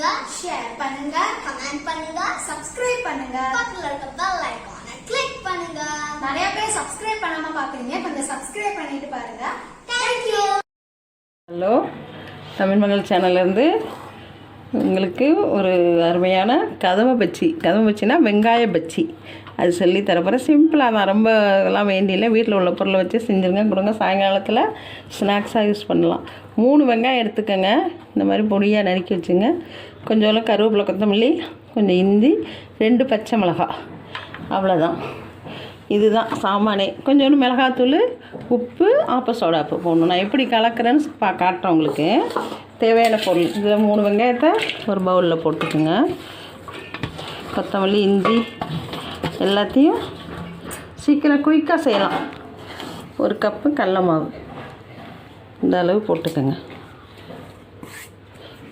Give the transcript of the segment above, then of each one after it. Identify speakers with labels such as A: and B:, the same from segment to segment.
A: பண்ணுங்க ஷேர் பண்ணுங்க கமெண்ட் பண்ணுங்க சப்ஸ்கிரைப் பண்ணுங்க. பக்கத்துல இருக்க பெல் ஐகானை கிளிக் பண்ணுங்க. நிறைய பேர் சப்ஸ்கிரைப் பண்ணாம பாக்குறீங்க கொஞ்சம் சப்ஸ்கிரைப் பண்ணிட்டு பாருங்க. தேங்க் யூ
B: ஹலோ தமிழ் மகள் சேனல்லேருந்து உங்களுக்கு ஒரு அருமையான கதவை பச்சி. கதவை பச்சினா வெங்காய பச்சி. அது சொல்லி தரப்போகிறேன் சிம்பிளாக தான். ரொம்ப எல்லாம் வேண்டியில்லை வீட்டில் உள்ள பொருளை வச்சு செஞ்சுருங்க. கொடுங்க. சாயங்காலத்தில் ஸ்நாக்ஸாக யூஸ் பண்ணலாம். மூணு வெங்காயம் எடுத்துக்கோங்க. இந்த மாதிரி பொடியாக நறுக்கி வச்சுங்க. கொஞ்சோண்டு கருவேப்பிலை கொத்தமல்லி கொஞ்சம் இந்தி ரெண்டு பச்சை மிளகா அவ்வளோதான் இதுதான் சாமானே. கொஞ்சோண்டு மிளகாத்தூள் உப்பு ஆப்ப சோடாப்பு போடணும். நான் எப்படி கலக்கிறேன்னு பா காட்டுறேன் உங்களுக்கு. தேவையான பொருள். இதில் மூணு வெங்காயத்தை ஒரு பவுலில் போட்டுக்குங்க. கொத்தமல்லி இஞ்சி எல்லாத்தையும் சீக்கிரம் குயிக்காக செய்யலாம். ஒரு கப்பு கடல மாவு. இந்த அளவு போட்டுக்கோங்க.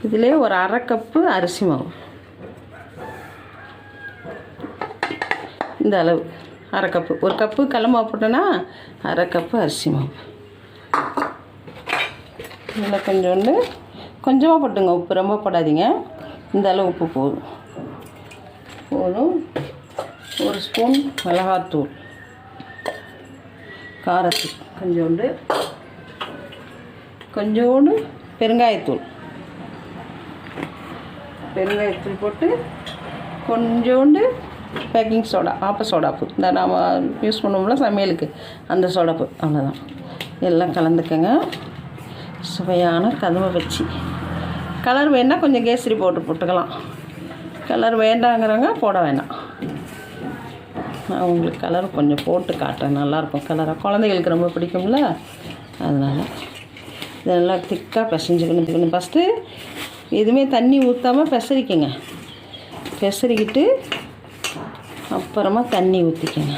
B: இதிலே ஒரு அரை கப்பு அரிசி மாவு. இந்த அளவு. அரை கப்பு ஒரு கப்பு கடல மாவு போட்டோன்னா அரை கப்பு அரிசி மாவு. இதில் கொஞ்சோண்டு கொஞ்சமாக போட்டுங்க உப்பு ரொம்ப போடாதீங்க. இந்த அளவு உப்பு போதும். போதும். ஒரு ஸ்பூன் மிளகாத்தூள். காரத்தூள். கொஞ்சோண்டு. கொஞ்சோண்டு பெருங்காயத்தூள். பெருங்காயத்தூள் போட்டு கொஞ்சோண்டு பேக்கிங் சோடா ஆப்ப சோடாப்பு இந்த நாம் யூஸ் பண்ணுவோம்ல சமையலுக்கு அந்த சோடாப்பு அவ்வளோதான் எல்லாம் கலந்துக்கங்க. சுவையான கதவை வச்சு கலர் வேணால் கொஞ்சம் கேசரி போட்டு போட்டுக்கலாம். கலர் வேண்டாங்கிறவங்க போட வேணாம். நான் உங்களுக்கு கலர் கொஞ்சம் போட்டு காட்டுறேன். நல்லாயிருக்கும் கலராக குழந்தைகளுக்கு ரொம்ப பிடிக்கும்ல? அதனால் நல்லா திக்காக பிசைஞ்சுக்கணும் ஃபஸ்ட்டு எதுவுமே தண்ணி ஊற்றாமல் பிசறிக்கங்க பிசறிக்கிட்டு அப்புறமா தண்ணி ஊற்றிக்கங்க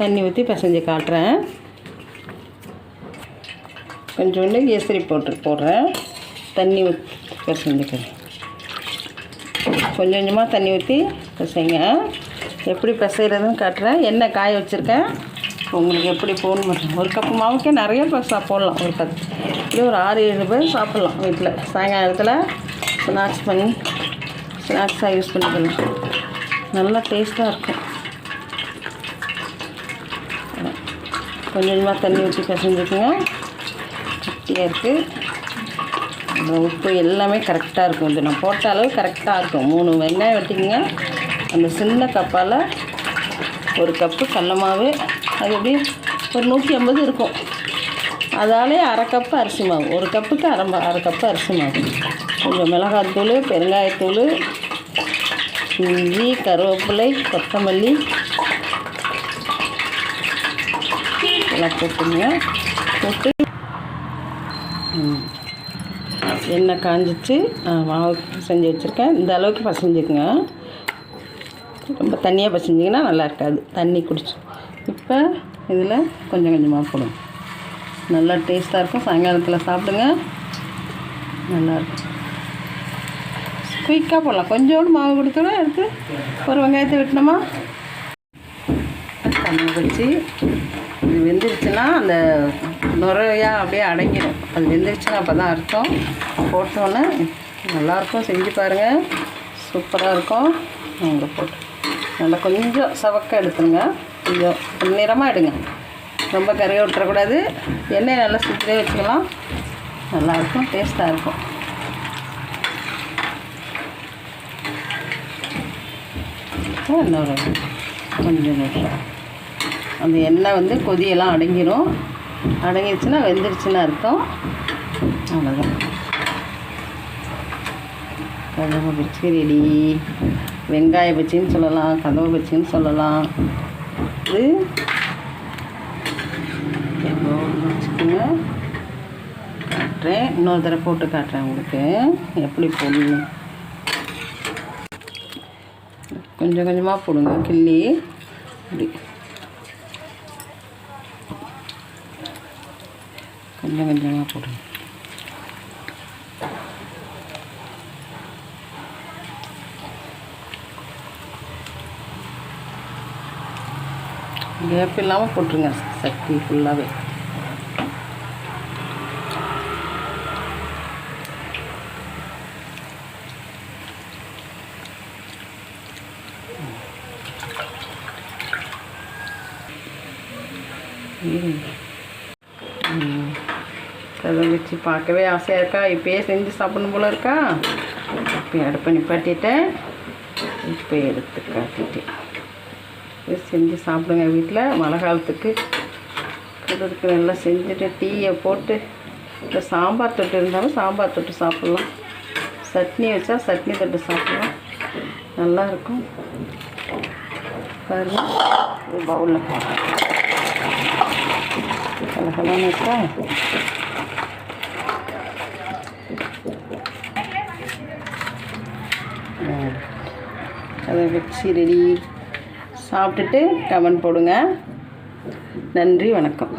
B: தண்ணி ஊற்றி பிசைஞ்சு காட்டுறேன். கொஞ்சோண்டு கேசரி போட்டு போடுறேன். தண்ணி ஊற்றி பிசைஞ்சுக்கிறேன் கொஞ்சம் கொஞ்சமாக தண்ணி ஊற்றி பிசைங்க எப்படி பிசைகிறதுன்னு காட்டுறேன். எண்ணெய் காய வச்சுருக்கேன்? உங்களுக்கு எப்படி போகணும் ஒரு கப்பு மாவுக்கே நிறைய பசா போடலாம். ஒரு பத்து இப்படி ஒரு ஆறு ஏழு பேர் சாப்பிட்லாம் வீட்டில் சாயங்காலத்தில் ஸ்நாக்ஸ் பண்ணி ஸ்நாக்ஸாக யூஸ் பண்ணிக்கலாம் நல்லா டேஸ்ட்டாக இருக்கும். கொஞ்சம் கொஞ்சமாக தண்ணி ஊற்றி பிசைஞ்சுக்குங்க. கட்டியாக இருக்குது உப்பு எல்லாமே கரெக்டாக இருக்கும். இது நான் போட்ட அளவு கரெக்டாக இருக்கும். மூணு வெங்காயம் வெட்டிக்கங்க. அந்த சின்ன கப்பால் ஒரு கப்பு கடல மாவு. அது எப்படி? ஒரு நூற்றி ஐம்பது இருக்கும். அதாலே அரை கப்பு அரிசி மாவு. ஒரு கப்புக்கு அரை அரை கப்பு அரிசி மாவு. கொஞ்சம் மிளகாத்தூள் பெருங்காயத்தூள் இஞ்சி கருவேப்பிலை கொத்தமல்லி. எல்லாம் போட்டுங்க போட்டு ம். எண்ணெய் காஞ்சிச்சு. மாவு செஞ்சு வச்சுருக்கேன். இந்த அளவுக்கு பசைஞ்சுக்குங்க. ரொம்ப தண்ணியாக பசைஞ்சிங்கன்னா நல்லா இருக்காது. தண்ணி குடிச்சு. இப்போ இதில் கொஞ்சம் கொஞ்சமாக போடும் நல்லா டேஸ்ட்டாக இருக்கும். சாயங்காலத்தில் சாப்பிடுங்க. நல்லாயிருக்கும் குயிக்காக போடலாம். கொஞ்சோண்டு மாவு கொடுத்தோட எடுத்து ஒரு வெங்காயத்தை வெட்டினோமா தண்ணி வச்சு இது வெந்துருச்சுன்னா அந்த நுரையாக அப்படியே அடங்கிடும். அது வெந்துருச்சுன்னா அப்போ தான் அர்த்தம். போட்டோன்னே நல்லாயிருக்கும் செஞ்சு பாருங்கள் சூப்பராக இருக்கும். உங்களுக்கு போட்டு நல்லா கொஞ்சம் சவக்க எடுத்துருங்க. கொஞ்சம் நிறமாக எடுங்க. ரொம்ப கருக விட்டுறக்கூடாது. எண்ணெய் நல்லா சுற்றிலே வச்சுக்கலாம். நல்லாயிருக்கும் டேஸ்ட்டாக இருக்கும். இன்னொரு கொஞ்சம் நிமிஷம். அந்த எண்ணெய் வந்து கொதியெல்லாம் அடங்கிடும் அடங்கிடுச்சுன்னா வெந்துருச்சுன்னா அர்த்தம். அவ்வளோதான் கதவை பச்சி ரெடி. வெங்காய பச்சின்னு சொல்லலாம் கதவை பச்சின்னு சொல்லலாம். இது வச்சுக்கோங்க? காட்டுறேன். இன்னொரு தடவை போட்டு காட்டுறேன் உங்களுக்கு. எப்படி போடணும்? கொஞ்சம் கொஞ்சமாக போடுங்க கிள்ளி. இப்படி. கொஞ்சம் கொஞ்சமாக போடுங்க கேப் இல்லாமல் போட்டுருங்க சக்தி ஃபுல்லாகவே Mm-hmm. Mm. வச்சு பார்க்கவே ஆசையாக இருக்கா? இப்பயே செஞ்சு சாப்பிடணும் போல இருக்கா? இப்போ அடுப்பை நிப்பாட்டிட்டேன். இப்போ எடுத்து காட்டிட்டேன். இது செஞ்சு சாப்பிடுங்க வீட்டில் மழை காலத்துக்கு குளிருக்கு நல்லா செஞ்சுட்டு டீயை போட்டு இந்த சாம்பார் தொட்டு இருந்தாலும் சாம்பார் தொட்டு சாப்பிட்லாம். சட்னி வச்சா சட்னி தொட்டு சாப்பிட்லாம். நல்லாயிருக்கும் பாருங்க பவுலில் கலகலான்னு இருக்கா? அதை வச்சு ரெடி சாப்பிட்டுட்டு கமெண்ட் போடுங்க. நன்றி வணக்கம்.